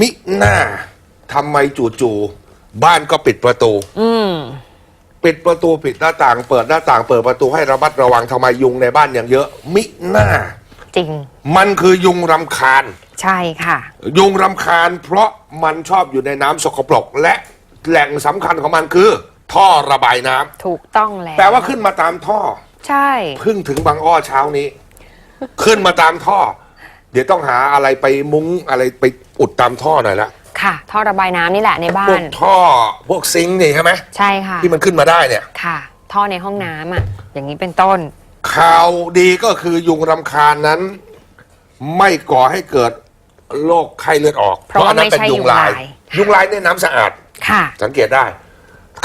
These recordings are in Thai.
มิหน้าทำไมจู่ๆบ้านก็ปิดประตู อืม ปิดประตูปิดหน้าต่างเปิดหน้าต่างเปิดประตูให้ระมัดระวังทำไมยุงในบ้านอย่างเยอะ มิหน้า จริง มันคือยุงรำคาญ ใช่ค่ะ ยุงรำคาญเพราะมันชอบอยู่ในน้ำสกปรก และแหล่งสำคัญของมันคือ ท่อระบายน้ำถูกต้องแล้วแปลว่าขึ้นมาตามท่อ ใช่ เพิ่งถึงบางอ้อเช้านี้ ขึ้นมาตามท่อ เดี๋ยวต้องหาอะไรไปมุ้งอะไรไปอุดตามท่อหน่อยละค่ะ ท่อระบายน้ำนี่แหละในบ้าพวกนท่อพวกซิงค์นี่ใช่ไหมใช่ค่ะ ที่มันขึ้นมาได้เนี่ย ค่ะ ท่อในห้องน้ำอะ อย่างนี้เป็นต้น ข่าวดีก็คือยุงรำคาญนั้น ไม่ก่อให้เกิดโรคไข้เลือดออกเพราะว่าอันนั้นเป็นไม่ใช่ยุงลาย ยุงลาย ยุงลายเนี่ยน้ำสะอาด ค่ะ สังเกตได้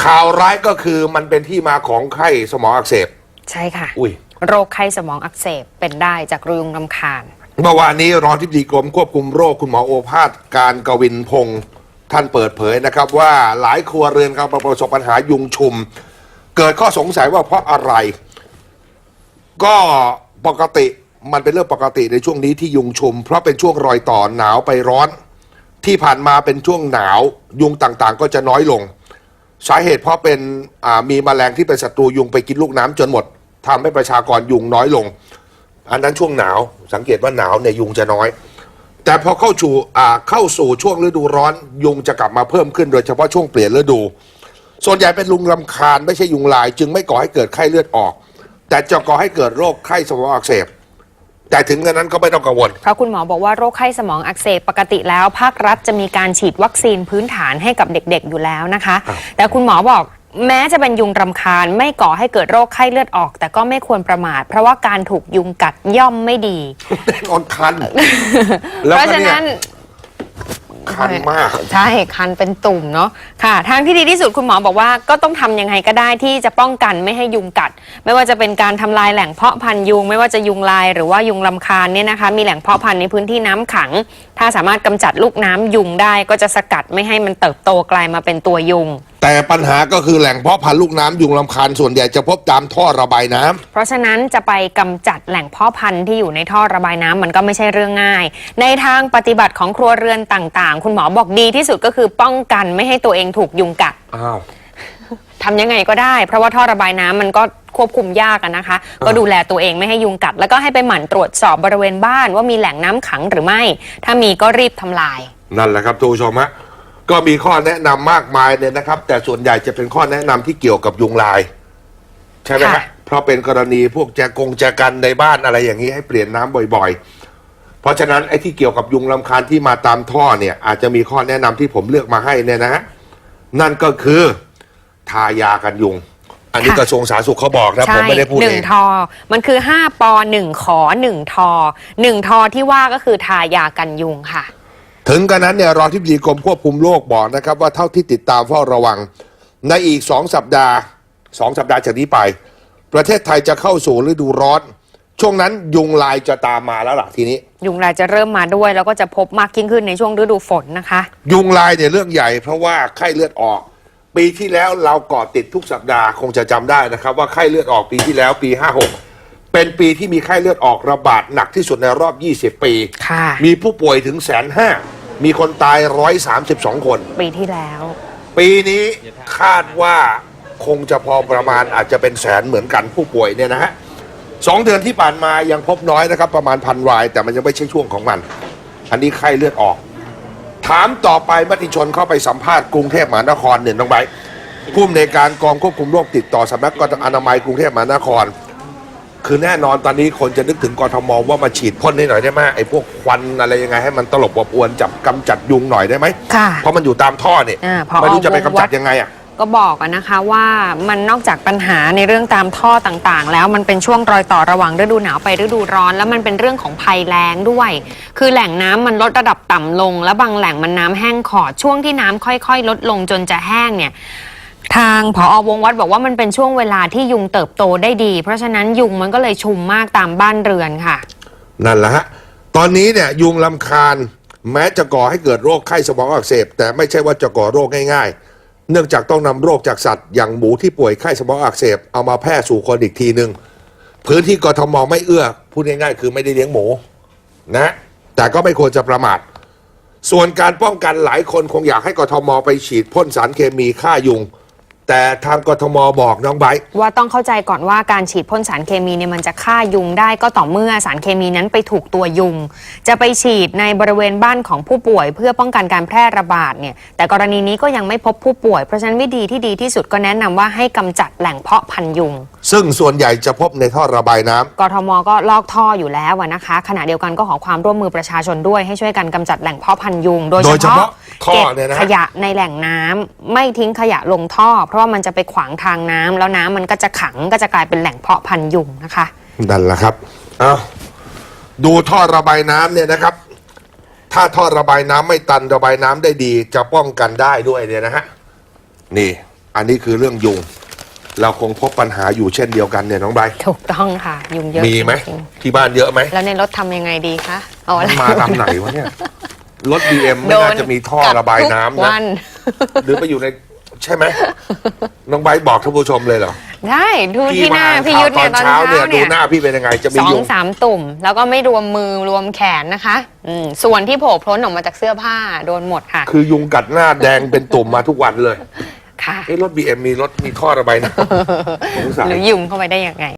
ข่าวร้ายก็คือมันเป็นที่มาของไข้สมองอักเสบ ใช่ค่ะ อุ้ย โรคไข้สมองอักเสบเป็นได้จากยุงรำคาญ เมื่อวานนี้รองที่ดีกรมควบคุมโรคคุณหมอโอภาสการกวินพงศ์ท่านเปิดเผยนะครับ ว่าหลายครัวเรือนกำลังประสบปัญหายุงชุม เกิดข้อสงสัยว่าเพราะอะไร ก็ปกติมันเป็นเรื่องปกติในช่วงนี้ที่ยุงชุม เพราะเป็นช่วงรอยต่อหนาวไปร้อน ที่ผ่านมาเป็นช่วงหนาว ยุงต่างๆ ก็จะน้อยลง สาเหตุเพราะเป็นอ่ามีแมลงที่เป็นศัตรูยุงไปกินลูกน้ำจนหมดทำให้ประชากรยุงน้อยลง อันนั้นช่วงหนาว สังเกตว่าหนาวเนี่ยยุงจะน้อย แต่พอเข้าสู่อ่าเข้าสู่ช่วงฤดูร้อน ยุงจะกลับมาเพิ่มขึ้นโดยเฉพาะช่วงเปลี่ยนฤดู ส่วนใหญ่เป็นลุงลำคาญไม่ใช่ยุงลาย จึงไม่ก่อให้เกิดไข้เลือดออก แต่จะก่อให้เกิดโรคไข้สมองอักเสบแต่ถึงกระนั้นก็ไม่ต้องกังวล เพราะคุณหมอบอกว่าโรคไข้สมองอักเสบปกติแล้ว ภาครัฐจะมีการฉีดวัคซีนพื้นฐานให้กับเด็กๆอยู่แล้วนะคะครับแต่คุณหมอบอก แม้จะเป็นยุงรำคาญไม่ก่อให้เกิดโรคไข้เลือดออก แต่ก็ไม่ควรประมาท เพราะว่าการถูกยุงกัดย่อมไม่ดี แน่นอนคันแล้วเพราะก็ฉะเนี่ยนั้น คันมาก ใช่คันเป็นตุ่มเนาะค่ะ ทางที่ดีที่สุดคุณหมอบอกว่าก็ต้องทำยังไงก็ได้ที่จะป้องกันไม่ให้ยุงกัด ไม่ว่าจะเป็นการทำลายแหล่งเพาะพันธุ์ยุง ไม่ว่าจะยุงลายหรือว่ายุงลำคาญเนี่ยนะคะ มีแหล่งเพาะพันธุ์ในพื้นที่น้ำขัง ถ้าสามารถกำจัดลูกน้ำยุงได้ก็จะสกัดไม่ให้มันเติบโตกลายมาเป็นตัวยุง แต่ปัญหาก็คือแหล่งเพาะพันธุ์ลูกน้ำยุงลำคาญส่วนใหญ่จะพบตามท่อระบายน้ำ เพราะฉะนั้นจะไปกำจัดแหล่งเพาะพันธุ์ที่อยู่ในท่อระบายน้ำมันก็ไม่ใช่เรื่องง่าย ในทางปฏิบัติของครัวเรือนต่างๆคุณหมอบอกดีที่สุดก็คือป้องกันไม่ให้ตัวเองถูกยุงกัด อ้าว ทำยังไงก็ได้ เพราะว่าท่อระบายน้ำมันก็ควบคุมยากอะนะคะ ก็ดูแลตัวเองไม่ให้ยุงกัด แล้วก็ให้ไปหมั่นตรวจสอบบริเวณบ้านว่ามีแหล่งน้ำขังหรือไม่ ถ้ามีก็รีบทำลาย นั่นแหละครับทุกผู้ชมฮะก็มีข้อแนะนำมากมายเนี่ยนะครับ แต่ส่วนใหญ่จะเป็นข้อแนะนำที่เกี่ยวกับยุงลาย ใช่ไหมฮะค่ะ เพราะเป็นกรณีพวกแจกงแจกันในบ้านอะไรอย่างนี้ให้เปลี่ยนน้ำบ่อยๆ เพราะฉะนั้นไอ้ที่เกี่ยวกับยุงลำคาญที่มาตามท่อเนี่ย อาจจะมีข้อแนะนำที่ผมเลือกมาให้เนี่ยนะฮะนั่นก็คือทายากันยุง อันนี้ค่ะ กระทรวงสาธารณสุขเขาบอกนะผมไม่ได้พูดหนึ่เองง ทอ มันคือ 5 ปอ1ขอ1ทอ1ทอที่ว่าก็คือทายากันยุงค่ะ ถึงกันนั้นเนี่ยรองที่ดีกรมควบคุมโรคบอกนะครับ ว่าเท่าที่ติดตามเฝ้าระวัง ในอีกสองสัปดาห์สองสัปดาห์จากนี้ไป ประเทศไทยจะเข้าสู่ฤดูร้อน ช่วงนั้นยุงลายจะตามมาแล้วล่ะทีนี้ ยุงลายจะเริ่มมาด้วย แล้วก็จะพบมากยิ่งขึ้นในช่วงฤดูฝนนะคะ ยุงลายเนี่ยเรื่องใหญ่เพราะว่าไข้เลือดออก ปีที่แล้วเราเกาะติดทุกสัปดาห์คงจะจำได้นะครับ ว่าไข้เลือดออกปีที่แล้วปี 56 เป็นปีที่มีไข้เลือดออกระบาดหนักที่สุดในรอบ 20 ปี ค่ะ มีผู้ป่วยถึงแสนห้ามีคนตาย 132 คน ปีที่แล้ว ปีนี้คาดว่าคงจะพอประมาณอาจจะเป็นแสนเหมือนกันผู้ป่วยเนี่ยนะฮะ สองเดือนที่ผ่านมายังพบน้อยนะครับ ประมาณพันราย แต่มันยังไม่ใช่ช่วงของมัน อันนี้ไข้เลือดออก ถามต่อไปมติชนเข้าไปสัมภาษณ์กรุงเทพมหานครเนี่ยน้องไบร์ทผู้อำนวยการกองควบคุมโรคติดต่อสำนักอนามัยกรุงเทพมหานคร คือแน่นอนตอนนี้คนจะนึกถึงกทมว่ามาฉีดพ่นให้หน่อยได้ไหมไอ้พวกควันอะไรยังไงให้มันตลบอบอวนจับกำจัดยุงหน่อยได้ไหมค่ะ เพราะมันอยู่ตามท่อเนี่ยอ่าพอไม่รู้จะไปกำจัดวงวัดยังไงอะ ก็บอกนะคะว่ามันนอกจากปัญหาในเรื่องตามท่อต่างๆ แล้วมันเป็นช่วงรอยต่อระหว่างฤดูหนาวไปฤดูร้อน แล้วมันเป็นเรื่องของภัยแล้งด้วย คือแหล่งน้ำมันลดระดับต่ำลง แล้วบางแหล่งมันน้ำแห้งขอดช่วงที่น้ำค่อยๆ ลดลงจนจะแห้งเนี่ยทางผอวงวัดบอกว่ามันเป็นช่วงเวลาที่ยุงเติบโตได้ดี เพราะฉะนั้นยุงมันก็เลยชุมมากตามบ้านเรือนค่ะ นั่นแหละฮะตอนนี้เนี่ยยุงลำคาญ แม้จะก่อให้เกิดโรคไข้สมองอักเสบ แต่ไม่ใช่ว่าจะก่อโรคง่ายๆ เนื่องจากต้องนำโรคจากสัตว์ อย่างหมูที่ป่วยไข้สมองอักเสบเอามาแพร่สู่คนอีกทีหนึ่งพื้นที่กทมไม่เอื้อพูดง่ายๆ คือไม่ได้เลี้ยงหมูนะ แต่ก็ไม่ควรจะประมาท ส่วนการป้องกันหลายคนคงอยากให้กทมไปฉีดพ่นสารเคมีฆ่ายุง แต่ทางกทมบอกน้องไบร์ทว่าต้องเข้าใจก่อนว่าการฉีดพ่นสารเคมีเนี่ยมันจะฆ่ายุงได้ก็ต่อเมื่อสารเคมีนั้นไปถูกตัวยุง จะไปฉีดในบริเวณบ้านของผู้ป่วย เพื่อป้องกันการแพร่ระบาดเนี่ยแต่กรณีนี้ก็ยังไม่พบผู้ป่วยเพราะฉะนั้นวิธีที่ดีที่สุดก็แนะนำว่าให้กำจัดแหล่งเพาะพันยุง ซึ่งส่วนใหญ่จะพบในท่อระบายน้ำ กทมก็ลอกท่ออยู่แล้วอะนะคะ ขณะเดียวกันก็ขอความร่วมมือประชาชนด้วยให้ช่วยกันกำจัดแหล่งเพาะพันธุ์ยุง โดยโดยเฉเฉพาะพาะท่อเก็บเนี่ยนะขยะในแหล่งน้ำไม่ทิ้งขยะลงท่อ เพราะว่ามันจะไปขวางทางน้ำแล้วน้ำมันก็จะขังก็จะกลายเป็นแหล่งเพาะพันธุ์ยุงนะคะ นั่นแหละครับ เอาดูท่อระบายน้ำเนี่ยนะครับ ถ้าท่อระบายน้ำไม่ตันระบายน้ำได้ดี จะป้องกันได้ด้วยเนี่ยนะฮะ นี่ อันนี้คือเรื่องยุง เราคงพบปัญหาอยู่เช่นเดียวกันเนี่ยน้องใบร์ทถูกต้องค่ะ ยุงเยอะมีไหมจริงที่บ้านเยอะไหมๆแล้วในรถทำยังไงดีคะเอาอะไรมันมาลำไหนวะเนี่ยรถบีเอ็มไม่น่าจะมีท่อระบายน้ำกัดทุกนะ วัน หรือไปอยู่ในใช่ไหม น้องใบร์ทบอกท่านผู้ชมเลยเหรอได้ดูที่หน้าอ่พี่ข่าวยุทธตเนี่อยนตอนเช้าเช้าเนี่ยดูเนี่ย หน้าพี่เป็นยังไงจะมีสองยุง สามตุ่ม แล้วก็ไม่รวมมือรวมแขนนะคะอืมส่วนที่โผล่พ้นออกมาจากเสื้อผ้าโดนหมดค่ะ คือยุงกัดหน้าแดงเป็นตุ่มมาทุกวันเลย ค่ะ เอ้รถบีเอ็มมีรถมีท่อระบายน้ำสงสัยหรือยุงเข้าไปได้ยังไง